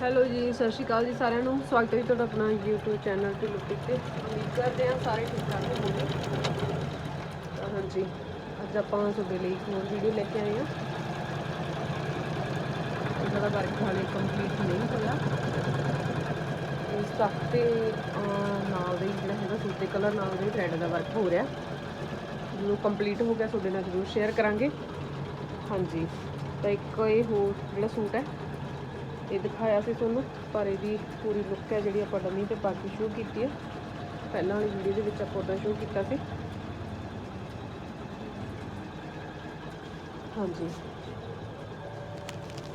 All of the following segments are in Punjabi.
ਹੈਲੋ ਜੀ, ਸਤਿ ਸ਼੍ਰੀ ਅਕਾਲ ਜੀ ਸਾਰਿਆਂ ਨੂੰ। ਸਵਾਗਤ ਹੈ ਜੀ ਤੁਹਾਡਾ ਆਪਣਾ YouTube ਚੈਨਲ ਤੇ ਲੁੱਟੀ ਤੇ ਉਮੀਦ ਕਰਦੇ ਹਾਂ ਸਾਰੇ ਠੀਕ ਠਾਕ ਹੋਵੋਗੇ। ਤਾਂ ਹਾਂਜੀ, ਅੱਜ ਆਪਾਂ ਤੁਹਾਡੇ ਲਈ ਇੱਕ ਹੋਰ ਵੀਡੀਓ ਲੈ ਕੇ ਆਏ ਹਾਂ। ਇਹਦਾ ਵਰਕ ਹਾਲੇ ਕੰਪਲੀਟ ਨਹੀਂ ਹੋਇਆ। ਇਸ ਤੱਕ ਨਾਲ ਦੇ ਹੀ ਜਿਹੜਾ ਹੈਗਾ ਸੂਟ ਕਲਰ ਨਾਲ ਦੇ ਥ੍ਰੈਡ ਦਾ ਵਰਕ ਹੋ ਰਿਹਾ। ਜਦੋਂ ਕੰਪਲੀਟ ਹੋ ਗਿਆ, ਤੁਹਾਡੇ ਨਾਲ ਜ਼ਰੂਰ ਸ਼ੇਅਰ ਕਰਾਂਗੇ। ਹਾਂਜੀ, ਤਾਂ ਇੱਕ ਇਹ ਹੋਰ ਜਿਹੜਾ ਸੂਟ ਹੈ ਇਹ ਦਿਖਾਇਆ ਸੀ ਤੁਹਾਨੂੰ, ਪਰ ਇਹਦੀ ਪੂਰੀ ਲੁੱਕ ਹੈ ਜਿਹੜੀ ਆਪਾਂ ਡਮੀ ਤੇ ਪਾ ਕੇ ਸ਼ੋ ਕੀਤੀ ਹੈ। ਪਹਿਲਾਂ ਵਾਲੀ ਵੀਡੀਓ ਦੇ ਵਿੱਚ ਆਪਾਂ ਉਹਦਾ ਸ਼ੋ ਕੀਤਾ ਸੀ। ਹਾਂਜੀ।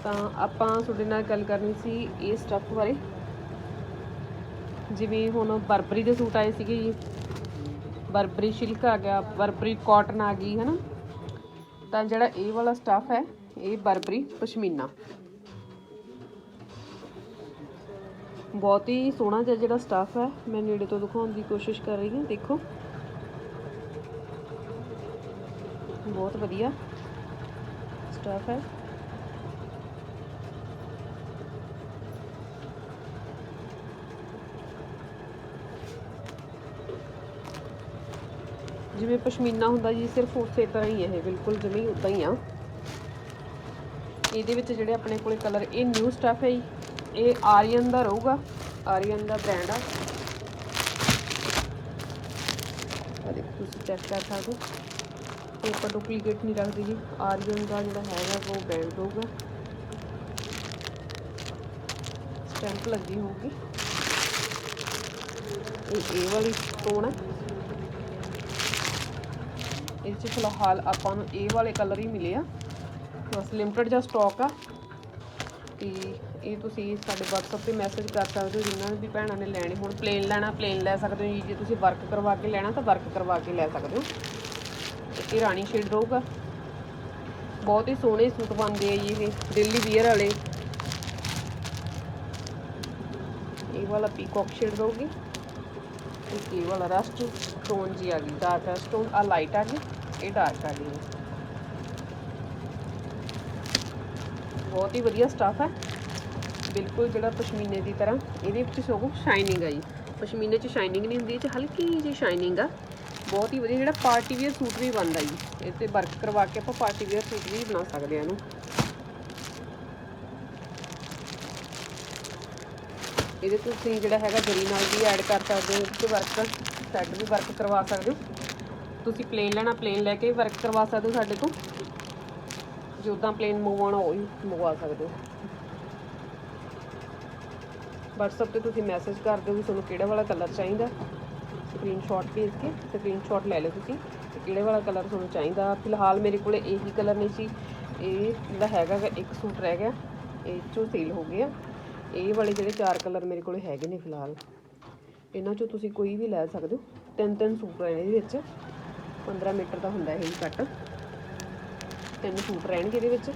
ਤਾਂ ਆਪਾਂ ਤੁਹਾਡੇ ਨਾਲ ਗੱਲ ਕਰਨੀ ਸੀ ਇਹ ਸਟੱਫ ਬਾਰੇ। ਜਿਵੇਂ ਹੁਣ ਬਰਬਰੀ ਦੇ ਸੂਟ ਆਏ ਸੀਗੇ ਜੀ। ਬਰਬਰੀ ਸਿਲਕ ਆ ਗਿਆ, ਬਰਬਰੀ ਕਾਟਨ ਆ ਗਈ ਹੈ ਨਾ ਤਾਂ ਜਿਹੜਾ ਇਹ ਵਾਲਾ ਸਟੱਫ ਹੈ, ਇਹ ਬਰਬਰੀ ਪਸ਼ਮੀਨਾ। ਬਹੁਤ ਹੀ ਸੋਹਣਾ ਜਿਹਾ ਜਿਹੜਾ ਸਟਾਫ ਹੈ। ਮੈਂ ਨੇੜੇ ਤੋਂ ਦਿਖਾਉਣ ਦੀ ਕੋਸ਼ਿਸ਼ ਕਰ ਰਹੀ ਹਾਂ, ਦੇਖੋ। ਬਹੁਤ ਵਧੀਆ ਸਟਾਫ ਹੈ। ਜਿਵੇਂ ਪਸ਼ਮੀਨਾ ਹੁੰਦਾ ਜੀ, ਸਿਰਫ ਉਸੇ ਤਰ੍ਹਾਂ ਹੀ ਇਹ, ਬਿਲਕੁਲ ਜਿਵੇਂ ਹੀ ਉਦਾਂ ਹੀ ਆ। ਇਹਦੇ ਵਿੱਚ ਜਿਹੜੇ ਆਪਣੇ ਕੋਲੇ ਕਲਰ ਇਹ ਨਿਊ ਸਟਫ ਹੈ ਜੀ। ਇਹ ਆਰੀਅਨ ਦਾ ਰਹੂਗਾ। ਆਰੀਅਨ ਦਾ ਬ੍ਰਾਂਡ ਆ। ਦੇਖੋ ਤੁਸੀਂ ਚੈੱਕ ਕਰ ਸਕਦੇ ਹੋ। ਆਪਾਂ ਡੁਪਲੀਕੇਟ ਨਹੀਂ ਰੱਖਦੇ ਜੀ। ਆਰੀਅਨ ਦਾ ਜਿਹੜਾ ਹੈਗਾ ਉਹ ਬ੍ਰਾਂਡ ਰਹੂਗਾ। ਸਟੈਂਪ ਲੱਗੀ ਹੋਊਗੀ। ਇਹ ਇਹ ਵਾਲੀ ਸਟੋਨ ਹੈ ਇਹ 'ਚ ਫਿਲਹਾਲ ਆਪਾਂ ਨੂੰ ਇਹ ਵਾਲੇ ਕਲਰ ਹੀ ਮਿਲੇ ਆ। ਬਸ ਲਿਮਟਡ ਜਿਹਾ ਸਟਾਕ ਆ। ਤੇ ਇਹ ਤੁਸੀਂ ਸਾਡੇ WhatsApp ਤੇ ਮੈਸੇਜ ਕਰ ਸਕਦੇ ਹੋ ਜਿਨ੍ਹਾਂ ਵੀ ਭੈਣਾਂ ਨੇ ਲੈਣੀ। ਹੁਣ ਪਲੇਨ ਲੈਣਾ ਪਲੇਨ ਲੈ ਸਕਦੇ ਹੋ ਜੀ। ਜੇ ਤੁਸੀਂ ਵਰਕ ਕਰਵਾ ਕੇ ਲੈਣਾ, ਤਾਂ ਵਰਕ ਕਰਵਾ ਕੇ ਲੈ ਸਕਦੇ ਹੋ। ਤੇ ਇਹ ਰਾਣੀ ਸ਼ੇਡ ਰਹੂਗਾ। ਬਹੁਤ ਹੀ ਸੋਹਣੇ ਸੂਟ ਬਣਦੇ ਆ ਜੀ ਇਹ ਡੇਲੀ ਵੀਅਰ ਵਾਲੇ। ਇਹ ਵਾਲਾ ਪੀਕੌਕ ਸ਼ੇਡ ਰਹੂਗੀ। ਤੇ ਇਹ ਵਾਲਾ ਰਸਟ ਸਟੋਨ ਜੀ ਆ ਗਈ ਡਾਰਕ ਰਸਟ ਟੋਨ ਆ ਲਾਈਟ ਆ ਗਈ, ਇਹ ਡਾਰਕ ਆ ਗਈ। ਬਹੁਤ ਹੀ ਵਧੀਆ ਸਟਾਫ ਹੈ। ਬਿਲਕੁਲ ਜਿਹੜਾ ਪਸ਼ਮੀਨੇ ਦੀ ਤਰ੍ਹਾਂ, ਇਹਦੇ ਵਿੱਚ ਸਗੋਂ ਸ਼ਾਈਨਿੰਗ ਆ ਜੀ। ਪਸ਼ਮੀਨੇ 'ਚ ਸ਼ਾਈਨਿੰਗ ਨਹੀਂ ਹੁੰਦੀ, ਇਹ 'ਚ ਹਲਕੀ ਜਿਹੀ ਸ਼ਾਈਨਿੰਗ ਆ। ਬਹੁਤ ਹੀ ਵਧੀਆ ਜਿਹੜਾ ਪਾਰਟੀ ਵੇਅਰ ਸੂਟ ਵੀ ਬਣਦਾ ਜੀ। ਇਹ ਤੇ ਵਰਕ ਕਰਵਾ ਕੇ ਆਪਾਂ ਪਾਰਟੀ ਵੇਅਰ ਸੂਟ ਵੀ ਬਣਾ ਸਕਦੇ ਆ ਇਹਨੂੰ। ਇਹਦੇ ਤੋਂ ਤੁਸੀਂ ਜਿਹੜਾ ਹੈਗਾ ਜਰੀ ਨਾਲ ਵੀ ਐਡ ਕਰ ਸਕਦੇ ਹੋ ਤੇ ਵਰਕ ਸੈੱਟ ਵੀ ਵਰਕ ਕਰਵਾ ਸਕਦੇ ਹੋ। ਤੁਸੀਂ ਪਲੇਨ ਲੈਣਾ ਪਲੇਨ ਲੈ ਕੇ ਵਰਕ ਕਰਵਾ ਸਕਦੇ ਹੋ ਸਾਡੇ ਤੋਂ ਜੇ ਉਦਾਂ ਪਲੇਨ ਮੰਗਵਾਉਣਾ ਉਹ ਵੀ ਮੰਗਵਾ ਸਕਦੇ ਹੋ। WhatsApp ਤੇ ਤੁਸੀਂ ਮੈਸੇਜ ਕਰ ਦਿਓ ਵੀ ਤੁਹਾਨੂੰ ਕਿਹੜਾ ਵਾਲਾ ਕਲਰ ਚਾਹੀਦਾ। ਸਕਰੀਨਸ਼ਾਟ ਭੇਜ ਕੇ ਸਕਰੀਨਸ਼ਾਟ ਲੈ ਲਓ ਤੁਸੀਂ ਤੇ ਕਿਹੜੇ ਵਾਲਾ ਕਲਰ ਤੁਹਾਨੂੰ ਚਾਹੀਦਾ। ਫਿਲਹਾਲ ਮੇਰੇ ਕੋਲੇ ਇਹੀ ਕਲਰ ਨਹੀਂ ਸੀ। ਇਹ ਜਿਹੜਾ ਹੈਗਾ ਗਾ, ਇੱਕ ਸੂਟ ਰਹਿ ਗਿਆ। ਇਹ ਚੋਂ ਸੇਲ ਹੋ ਗਏ ਆ। ਇਹ ਵਾਲੇ ਜਿਹੜੇ ਚਾਰ ਕਲਰ ਮੇਰੇ ਕੋਲੇ ਹੈਗੇ ਨੇ ਫਿਲਹਾਲ। ਇਹਨਾਂ ਚੋਂ ਤੁਸੀਂ ਕੋਈ ਵੀ ਲੈ ਸਕਦੇ ਹੋ। ਤਿੰਨ ਤਿੰਨ ਸੂਟ ਨੇ ਇਹਦੇ ਵਿੱਚ। 15 ਮੀਟਰ ਦਾ ਹੁੰਦਾ ਇਹ ਕੱਟ ਤਿੰਨ ਸੂਟ ਰਹਿਣਗੇ ਇਹਦੇ ਵਿੱਚ।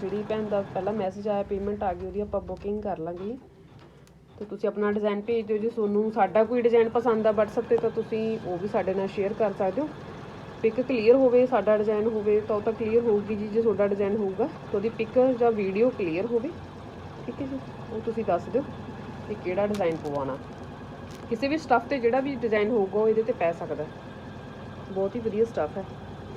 ਜਿਹੜੀ ਭੈਣ ਦਾ ਪਹਿਲਾਂ ਮੈਸੇਜ ਆਇਆ ਪੇਮੈਂਟ ਆ ਗਈ, ਉਹਦੀ ਆਪਾਂ ਬੁਕਿੰਗ ਕਰ ਲਾਂਗੇ। ਜੀ। ਤੇ ਤੁਸੀਂ ਆਪਣਾ ਡਿਜ਼ਾਈਨ ਭੇਜ ਦਿਓ ਜੇ ਤੁਹਾਨੂੰ ਸਾਡਾ ਕੋਈ ਡਿਜ਼ਾਈਨ ਪਸੰਦ ਆ WhatsApp ਤੇ, ਤਾਂ ਤੁਸੀਂ ਉਹ ਵੀ ਸਾਡੇ ਨਾਲ ਸ਼ੇਅਰ ਕਰ ਸਕਦੇ ਹੋ। ਪਿਕ ਕਲੀਅਰ ਹੋਵੇ, ਸਾਡਾ ਡਿਜ਼ਾਈਨ ਹੋਵੇ, ਤਾਂ ਉਹ ਤਾਂ ਕਲੀਅਰ ਹੋਊਗੀ ਜੀ, ਜੇ ਤੁਹਾਡਾ ਡਿਜ਼ਾਈਨ ਹੋਊਗਾ, ਤਾਂ ਉਹਦੀ ਪਿਕ ਜਾਂ ਵੀਡੀਓ ਕਲੀਅਰ ਹੋਵੇ। ਠੀਕ ਹੈ ਜੀ? ਉਹ ਤੁਸੀਂ ਦੱਸ ਦਿਓ ਕਿ ਕਿਹੜਾ ਡਿਜ਼ਾਈਨ ਪਵਾਉਣਾ। ਕਿਸੇ ਵੀ ਸਟੱਫ ਤੇ ਜਿਹੜਾ ਵੀ ਡਿਜ਼ਾਈਨ ਹੋਊਗਾ, ਉਹ ਇਹਦੇ ਤੇ ਪੈ ਸਕਦਾ। ਬਹੁਤ ਹੀ ਵਧੀਆ ਸਟੱਫ ਹੈ।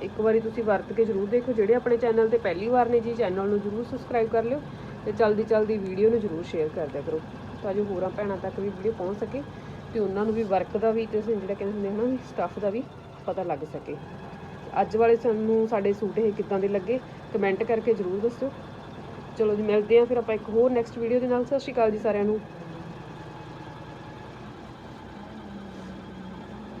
ਇੱਕ ਵਾਰੀ ਤੁਸੀਂ ਵਰਤ ਕੇ ਜ਼ਰੂਰ ਦੇਖੋ, ਜਿਹੜੇ ਆਪਣੇ ਚੈਨਲ ਤੇ ਪਹਿਲੀ ਵਾਰ ਨੇ ਜੀ ਚੈਨਲ ਨੂੰ ਜ਼ਰੂਰ ਸਬਸਕ੍ਰਾਈਬ ਕਰ ਲਿਓ ਤੇ ਜਲਦੀ ਜਲਦੀ ਵੀਡੀਓ ਨੂੰ ਜ਼ਰੂਰ ਸ਼ੇਅਰ ਕਰ ਦਿਆ ਕਰੋ ਤਾਂ ਜੋ ਹੋਰਾਂ ਭੈਣਾਂ ਤੱਕ ਵੀ ਵੀਡੀਓ ਪਹੁੰਚ ਸਕੇ ਤੇ ਉਹਨਾਂ ਨੂੰ ਵੀ ਵਰਕ ਦਾ ਵੀ ਤੇ ਜਿਹੜਾ ਕਹਿੰਦੇ ਹੁੰਦੇ ਹਨ ਵੀ ਸਟੱਫ ਦਾ ਵੀ ਪਤਾ ਲੱਗ ਸਕੇ। ਅੱਜ ਵਾਲੇ ਸਾਨੂੰ ਸਾਡੇ ਸੂਟ ਇਹ ਕਿੱਦਾਂ ਦੇ ਲੱਗੇ ਕਮੈਂਟ ਕਰਕੇ ਜ਼ਰੂਰ ਦੱਸਿਓ। ਚਲੋ ਜੀ, ਮਿਲਦੇ ਹਾਂ ਫਿਰ ਆਪਾਂ ਇੱਕ ਹੋਰ ਨੈਕਸਟ ਵੀਡੀਓ ਦੇ ਨਾਲ। ਸਤਿ ਸ਼੍ਰੀ ਅਕਾਲ ਜੀ ਸਾਰਿਆਂ ਨੂੰ।